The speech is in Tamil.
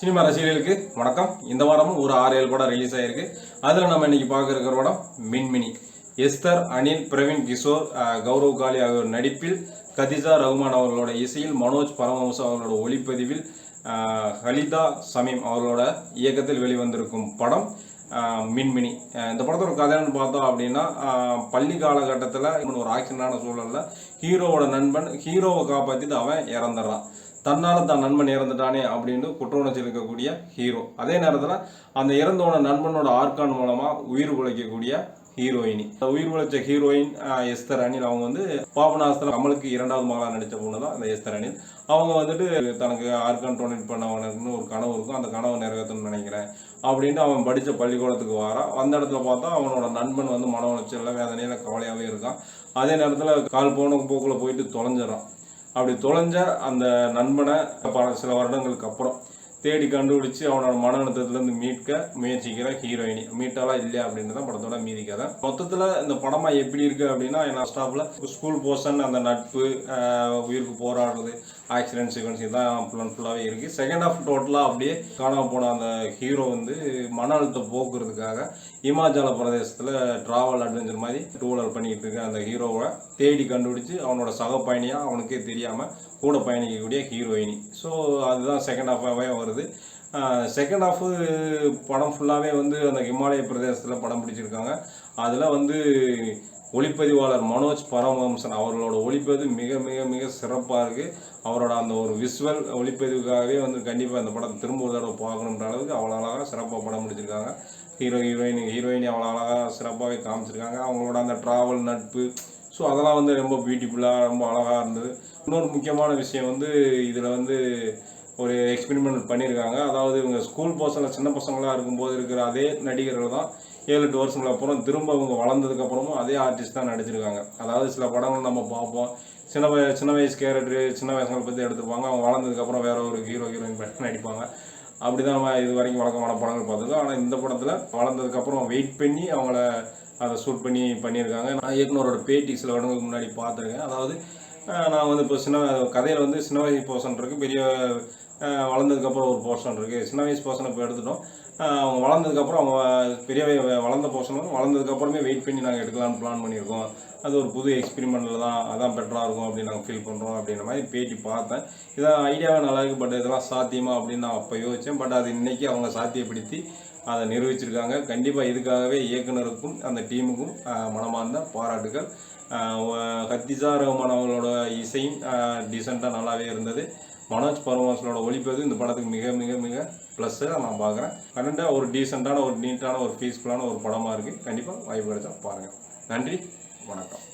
சினிமா ரசிகர்களுக்கு வணக்கம். இந்த வாரமும் ஒரு ஆறு ஏழு படம் ரிலீஸ் ஆயிருக்கு. அதில் நம்ம இன்னைக்கு பார்க்க இருக்கிற படம் மின்மினி. எஸ்தர் அனில் பிரவீன் கிஷோர் கௌரவ் காலி ஆகியோர் நடிப்பில் கதிஜா ரகுமான் அவர்களோட இசையில் மனோஜ் பரமஹம்ச அவர்களோட ஒளிப்பதிவில் ஹலிதா சமீம் அவர்களோட இயக்கத்தில் வெளிவந்திருக்கும் படம் மின்மினி. இந்த படத்தோட கதைன்னு பார்த்தோம் அப்படின்னா பள்ளி காலகட்டத்தில் ஒரு ஆக்சிடென்டான சூழல்ல ஹீரோவோட நண்பன் ஹீரோவை காப்பாற்றிட்டு அவன் இறந்துடுறான். தன்னால தான் நண்பன் இறந்துட்டானே அப்படின்னு குற்ற உணர்ச்சி இருக்கக்கூடிய ஹீரோ அதே நேரத்தில் அந்த இறந்தோட நண்பனோட ஆர்கான் மூலமாக உயிர் உழைக்கக்கூடிய ஹீரோயினி உயிர் உழைச்ச ஹீரோயின் எஸ்தர் அணில். அவங்க வந்து பாபநாசத்தில் கமலுக்கு இரண்டாவது மகளாக நடித்த பொண்ணு தான் அந்த எஸ்தர் அணில். அவங்க வந்துட்டு தனக்கு ஆர்கான் டொனேட் பண்ணவனுக்குன்னு ஒரு கனவு இருக்கும். அந்த கனவை நிறைவேற்றணும்னு நினைக்கிறேன் அப்படின்ட்டு அவன் படித்த பள்ளிக்கூடத்துக்கு வாரான் அந்த இடத்துல பார்த்தா அவனோட நண்பன் வந்து மன உணர்ச்சியில் வேதனையில் கவலையாகவே இருக்கான். அதே நேரத்தில் கால் போன போக்கில் போயிட்டு தொலைஞ்சிடறான். அப்படி தொலைஞ்ச அந்த நண்பனை பல சில வருடங்களுக்கு அப்புறம் தேடி கண்டுபிடிச்சு அவனோட மன அழுத்தத்துலேருந்து மீட்க முயற்சிக்கிற ஹீரோயினி. மீட்டாலா இல்லையா அப்படின்னு தான் படத்தோட மீதி கதை. மொத்தத்தில் இந்த படமா எப்படி இருக்கு அப்படின்னா என்ன ஸ்டாஃபில் ஸ்கூல் போர்ஷன் அந்த நட்பு உயிருக்கு போராடுறது ஆக்சிடென்ட் சீக்வன்ஸ் தான் ஃபுல் அண்ட் ஃபுல்லாகவே இருக்குது செகண்ட் ஆஃப் டோட்டலாக அப்படியே காணாமல் போன அந்த ஹீரோ வந்து மன அழுத்தம் போக்குறதுக்காக இமாச்சல பிரதேசத்தில் ட்ராவல் அட்வென்ச்சர் மாதிரி டூவலர் பண்ணிக்கிட்டு இருக்க அந்த ஹீரோவை தேடி கண்டுபிடிச்சு அவனோட சக பயணியாக அவனுக்கே தெரியாமல் கூட பயணிக்கக்கூடிய ஹீரோயினி ஸோ அதுதான் செகண்ட் ஹாஃபாகவே வருது. செகண்ட் ஹாஃபு படம் ஃபுல்லாகவே வந்து அந்த ஹிமாலய பிரதேசத்தில் படம் பிடிச்சிருக்காங்க. அதில் வந்து ஒளிப்பதிவாளர் மனோஜ் பரமஹம்சன் அவர்களோட ஒளிப்பதிவு மிக மிக மிக சிறப்பாக இருக்குது அவரோட அந்த ஒரு விஷுவல் ஒளிப்பதிவுக்காகவே வந்து கண்டிப்பாக இந்த படத்தை திரும்ப ஒரு தடவை பார்க்கணுன்ற அளவுக்கு அவ்வளோ அழகாக சிறப்பாக படம் முடிச்சிருக்காங்க. ஹீரோ ஹீரோயின் ஹீரோயினி அவ்வளோ அழகாக சிறப்பாகவே காமிச்சிருக்காங்க. அவங்களோட அந்த ட்ராவல் நட்பு ஸோ அதெல்லாம் வந்து ரொம்ப பியூட்டிஃபுல்லாக ரொம்ப அழகாக இருந்தது. இன்னொரு முக்கியமான விஷயம் வந்து இதில் வந்து ஒரு எக்ஸ்பெரிமெண்ட் பண்ணியிருக்காங்க அதாவது இவங்க ஸ்கூல் பசங்க சின்ன பசங்களாக இருக்கும்போது இருக்கிற அதே நடிகர்கள் தான் ஏழு எட்டு வருஷங்களுக்கு அப்புறம் திரும்ப அவங்க வளர்ந்ததுக்கப்புறமும் அதே ஆர்டிஸ்ட் தான் நடிச்சிருக்காங்க. அதாவது சில படங்கள் நம்ம பார்ப்போம். சின்ன வய சின்ன வயசு கேரக்டர் சின்ன வயசுங்களை பற்றி எடுத்துருப்பாங்க அவங்க வளர்ந்ததுக்கப்புறம் வேற ஒரு ஹீரோ ஹீரோயின் பண்ணி நடிப்பாங்க. அப்படிதான் நம்ம இது வரைக்கும் வழக்கமான படங்கள் பார்த்துருக்கோம். ஆனால் இந்த படத்தில் வளர்ந்ததுக்கப்புறம் வெயிட் பண்ணி அவங்கள அதை ஷூட் பண்ணி பண்ணியிருக்காங்க. நான் இயக்குனரோட பேட்டி சில வருடங்களுக்கு முன்னாடி பார்த்துருக்கேன். அதாவது நான் வந்து இப்போ சின்ன கதையில் வந்து சின்ன வயசு போர்ஷன் இருக்குது பெரிய வளர்ந்ததுக்கப்புறம் ஒரு போர்ஷன் இருக்குது சின்ன வயசு போர்ஷனை இப்போ எடுத்துட்டோம். அவங்க வளர்ந்ததுக்கப்புறம் அவங்க பெரிய வளர்ந்த போர்ஷன் வந்து வளர்ந்ததுக்கப்புறமே வெயிட் பண்ணி நாங்கள் எடுக்கலாம்னு பிளான் பண்ணியிருக்கோம். அது ஒரு புது எக்ஸ்பெரிமெண்ட்டில் தான் அதான் பெட்டராக இருக்கும் அப்படின்னு நாங்கள் ஃபீல் பண்ணுறோம் அப்படின்ற மாதிரி பேட்டி பார்த்தேன். இதான் ஐடியாவே நல்லா இருக்குது பட் இதெல்லாம் சாத்தியமா அப்படின்னு நான் அப்போ யோசித்தேன் பட் அது இன்றைக்கி அவங்க சாத்தியப்படுத்தி அதை நிரூபிச்சிருக்காங்க. கண்டிப்பாக இதுக்காகவே இயக்குனருக்கும் அந்த டீமுக்கும் மனமார்ந்த பாராட்டுகள் ஆஹ், ரஹ்மான் அவங்களோட இசையும் டீசெண்டாக நல்லாவே இருந்தது. மனோஜ் பரமஹம்சனோட ஒளிப்பது இந்த படத்துக்கு மிக மிக மிக ப்ளஸ்ஸாக நான் பார்க்குறேன். கண்டிப்பாக ஒரு டீசெண்டான ஒரு நீட்டான ஒரு பீஸ்ஃபுல்லான ஒரு படமாக இருக்குது கண்டிப்பாக வாய்ப்பு கிடைச்சா பாருங்கள் நன்றி வணக்கம்.